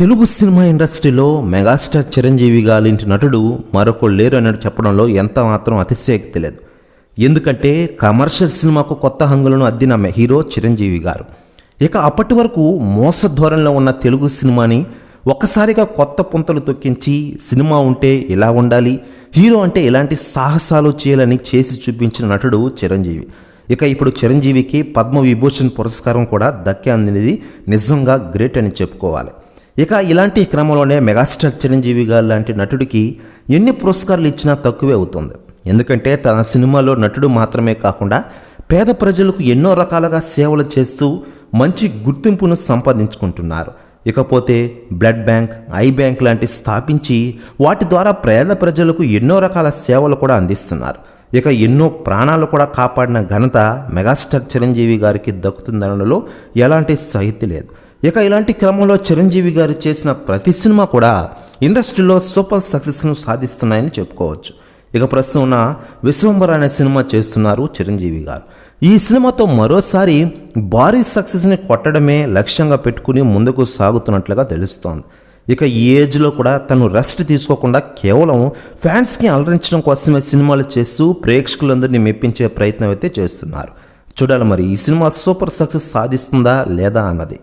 Telugu cinema ఇండస్ట్రీలో megastar Chiranjeevi గాలింటి నటుడు మరొకరు లేరు అన్నట్టు చెప్పడంలో ఎంత మాత్రం అతిశయోక్తి లేదు. ఎందుకంటే కమర్షియల్ సినిమాకు కొత్త హంగులను అద్దిన హీరో చిరంజీవి గారు. ఇక అప్పటి వరకు మోస ధోరణిలో ఉన్న తెలుగు సినిమాని ఒక్కసారిగా కొత్త పుంతలు తొక్కించి సినిమా ఉంటే ఇలా ఉండాలి హీరో అంటే ఇలాంటి సాహసాలు చేయాలని చేసి చూపించిన నటుడు చిరంజీవి. ఇక ఇప్పుడు చిరంజీవికి పద్మ విభూషణ్ పురస్కారం కూడా దక్కే అందినది నిజంగా గ్రేట్ అని చెప్పుకోవాలి. ఇక ఇలాంటి క్రమంలోనే మెగాస్టార్ చిరంజీవి గారు లాంటి నటుడికి ఎన్ని పురస్కారాలు ఇచ్చినా తక్కువే అవుతుంది. ఎందుకంటే తన సినిమాలో నటుడు మాత్రమే కాకుండా పేద ప్రజలకు ఎన్నో రకాలుగా సేవలు చేస్తూ మంచి గుర్తింపును సంపాదించుకుంటున్నారు. ఇకపోతే బ్లడ్ బ్యాంక్ ఐ బ్యాంక్ లాంటి స్థాపించి వాటి ద్వారా పేద ప్రజలకు ఎన్నో రకాల సేవలు కూడా అందిస్తున్నారు. ఇక ఎన్నో ప్రాణాలు కూడా కాపాడిన ఘనత మెగాస్టార్ చిరంజీవి గారికి దక్కుతుందనడంలో ఎలాంటి సాహిత్య లేదు. ఇక ఇలాంటి క్రమంలో చిరంజీవి గారు చేసిన ప్రతి సినిమా కూడా ఇండస్ట్రీలో సూపర్ సక్సెస్ను సాధిస్తున్నాయని చెప్పుకోవచ్చు. ఇక ప్రస్తుతం ఉన్న విశ్వంబర అనే సినిమా చేస్తున్నారు చిరంజీవి గారు. ఈ సినిమాతో మరోసారి భారీ సక్సెస్ని కొట్టడమే లక్ష్యంగా పెట్టుకుని ముందుకు సాగుతున్నట్లుగా తెలుస్తోంది. ఇక ఈ ఏజ్లో కూడా తను రెస్ట్ తీసుకోకుండా కేవలం ఫ్యాన్స్కి అలరించడం కోసమే సినిమాలు చేస్తూ ప్రేక్షకులందరినీ మెప్పించే ప్రయత్నం అయితే చేస్తున్నారు. చూడాలి మరి ఈ సినిమా సూపర్ సక్సెస్ సాధిస్తుందా లేదా అన్నది.